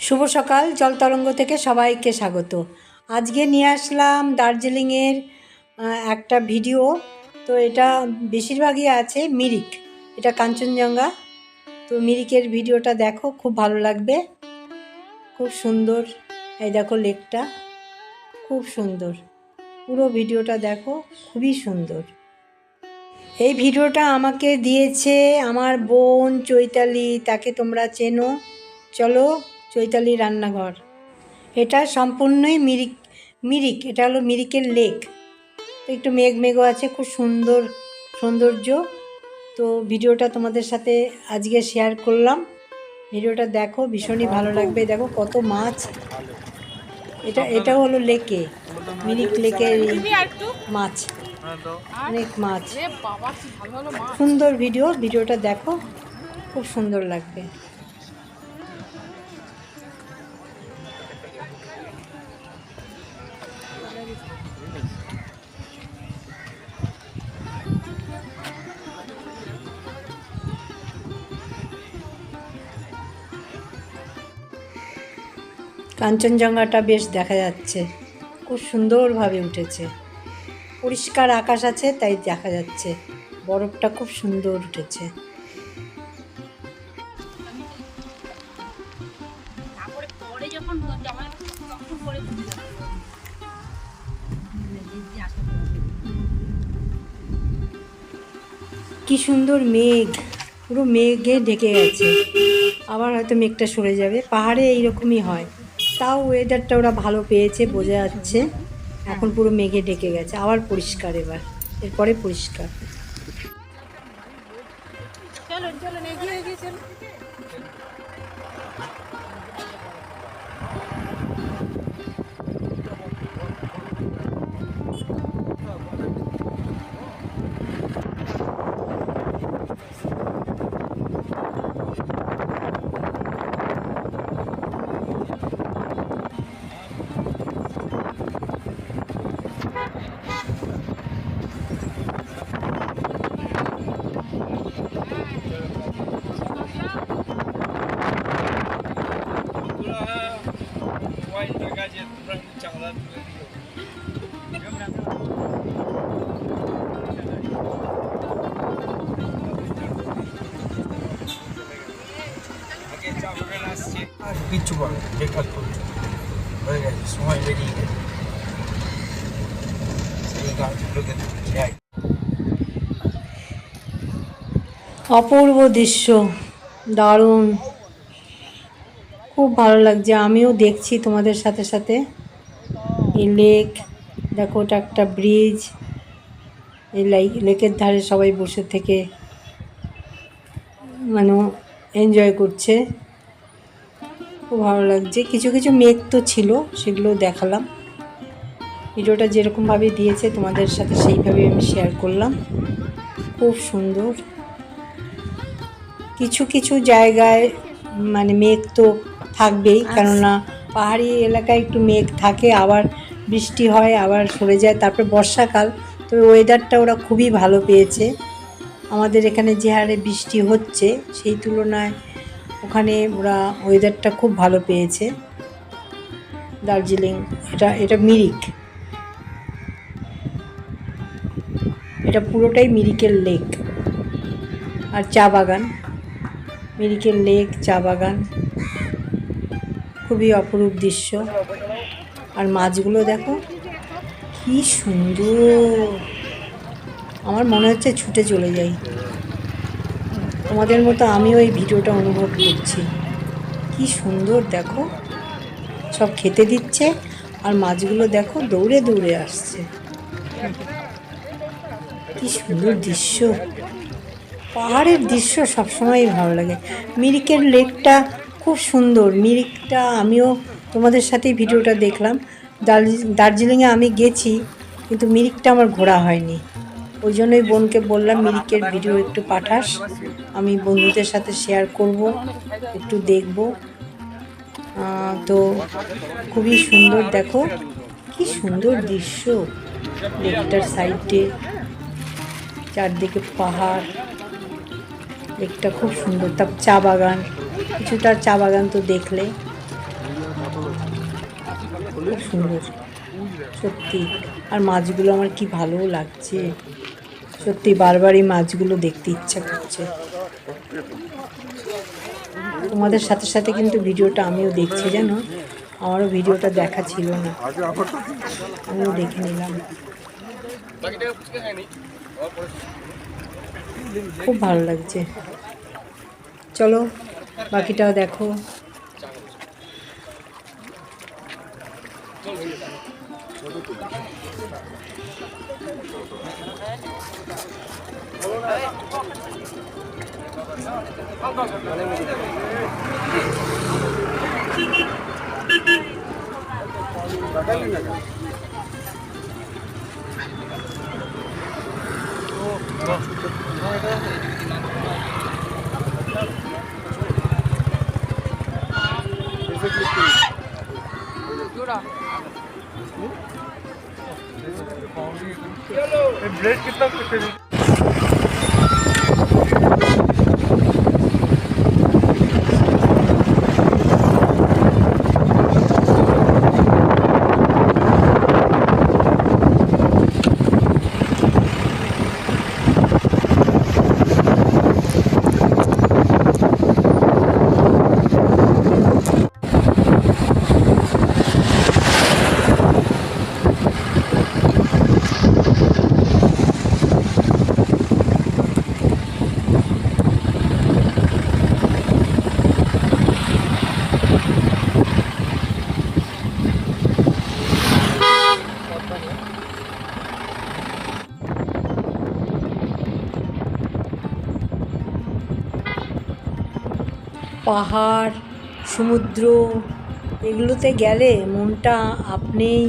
শুভ সকাল, জল তরঙ্গ থেকে সবাইকে স্বাগত। আজকে নিয়ে আসলাম দার্জিলিংয়ের একটা ভিডিও। তো এটা বেশিরভাগই আছে মিরিক। এটা কাঞ্চনজঙ্ঘা। তো মিরিকের ভিডিওটা দেখো, খুব ভালো লাগবে। খুব সুন্দর। এই দেখো লেকটা। খুব সুন্দর। পুরো ভিডিওটা দেখো, খুবই সুন্দর। এই ভিডিওটা আমাকে দিয়েছে আমার বোন চৈতালি, তাকে তোমরা চেনো। চলো চৈতালি রান্নাঘর। এটা সম্পূর্ণই মিরিক মিরিক এটা হলো মিরিকের লেক। একটু মেঘ মেঘও আছে খুব সুন্দর সৌন্দর্য। তো ভিডিওটা তোমাদের সাথে আজকে শেয়ার করলাম। ভিডিওটা দেখো ভীষণই ভালো লাগবে। দেখো কত মাছ। এটা এটা হলো লেকে মিরিক লেকের মাছ অনেক মাছ। সুন্দর ভিডিও ভিডিওটা দেখো খুব সুন্দর লাগবে। কাঞ্চনজঙ্ঘাটা বেশ দেখা যাচ্ছে। খুব সুন্দরভাবে উঠেছে। পরিষ্কার আকাশ আছে তাই দেখা যাচ্ছে। বরফটা খুব সুন্দর উঠেছে। কি সুন্দর মেঘ। পুরো মেঘে ঢেকে গেছে। আবার হয়তো মেঘটা সরে যাবে। পাহাড়ে এইরকমই হয়। তাও ওয়েদারটা ওরা ভালো পেয়েছে, বোঝা যাচ্ছে। এখন পুরো মেঘে ডেকে গেছে, আবার পরিষ্কার এবার, এরপরে পরিষ্কার। আসছে। আর কিচ্ছু বলো বেকার করছ হয়ে গেছে সময় বেরিয়ে গেছে। সেই গাছগুলোকে যাই অপূর্ব দৃশ্য দারুণ। খুব ভালো লাগছে আমিও দেখছি তোমাদের সাথে সাথে। এই লেক দেখো ওটা একটা ব্রিজ এই লেকের ধারে সবাই বসে থেকে মানে এনজয় করছে। খুব ভালো লাগছে। কিছু কিছু মেঘ তো ছিল সেগুলো দেখালাম। ভিডিওটা যেরকমভাবে দিয়েছে তোমাদের সাথে সেইভাবে আমি শেয়ার করলাম। খুব সুন্দর। কিছু কিছু জায়গায় মানে মেঘ তো থাকবেই কেননা পাহাড়ি এলাকায় একটু মেঘ থাকে আবার বৃষ্টি হয় আবার সরে যায় তারপর বর্ষাকাল। তো ওয়েদারটা ওরা খুবই ভালো পেয়েছে। আমাদের এখানে যে হারে বৃষ্টি হচ্ছে সেই তুলনায় ওখানে ওরা ওয়েদারটা খুব ভালো পেয়েছে। দার্জিলিং, এটা এটা মিরিক। এটা পুরোটাই মিরিকের লেক আর চা বাগান, মিরিকের লেক চা বাগান। খুবই অপরূপ দৃশ্য। আর মাছগুলো দেখো, কি সুন্দর। আমার মনে হচ্ছে ছুটে চলে যাই। তোমাদের মতো আমিও এই ভিডিওটা অনুভব করছি। কি সুন্দর, দেখো। সব খেতে দিচ্ছে আর মাছগুলো, দেখো, দৌড়ে দৌড়ে আসছে। কি সুন্দর দৃশ্য। পাহাড়ের দৃশ্য সবসময়ই ভালো লাগে। মিরিকের লেকটা খুব সুন্দর। মিরিকটা আমিও তোমাদের সাথেই ভিডিওটা দেখলাম। দার্জি- দার্জিলিংয়ে আমি গেছি, কিন্তু মিরিকটা আমার ঘোরা হয়নি। ওই জন্যই বোনকে বললাম মিরিকের ভিডিও একটু পাঠাস। আমি বন্ধুদের সাথে শেয়ার করব, একটু দেখব। তো খুবই সুন্দর, দেখো, কি সুন্দর দৃশ্য। লেকটার সাইডে, চারদিকে পাহাড়, লেকটা খুব সুন্দর, তার চা বাগান, কিছুটা চা বাগান তো দেখলে। খুব সুন্দর, সত্যি। আর মাছগুলো আমার কি ভালো লাগছে। সত্যি বারবার এই মাছগুলো দেখতে ইচ্ছা করছে। তোমাদের সাথে সাথে কিন্তু ভিডিওটা আমিও দেখছি, জানো? আমারও ভিডিওটা দেখা ছিল না। আমিও দেখে নিলাম। খুব ভালো লাগছে। চলো বাকিটাও দেখো। ब्रेड कितना পাহাড়, সমুদ্র, এগুলোতে গেলে মনটা আপনিই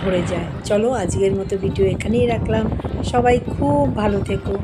ভরে যায়। চলো আজকের মতো ভিডিও এখানেই রাখলাম। সবাই খুব ভালো থেকো।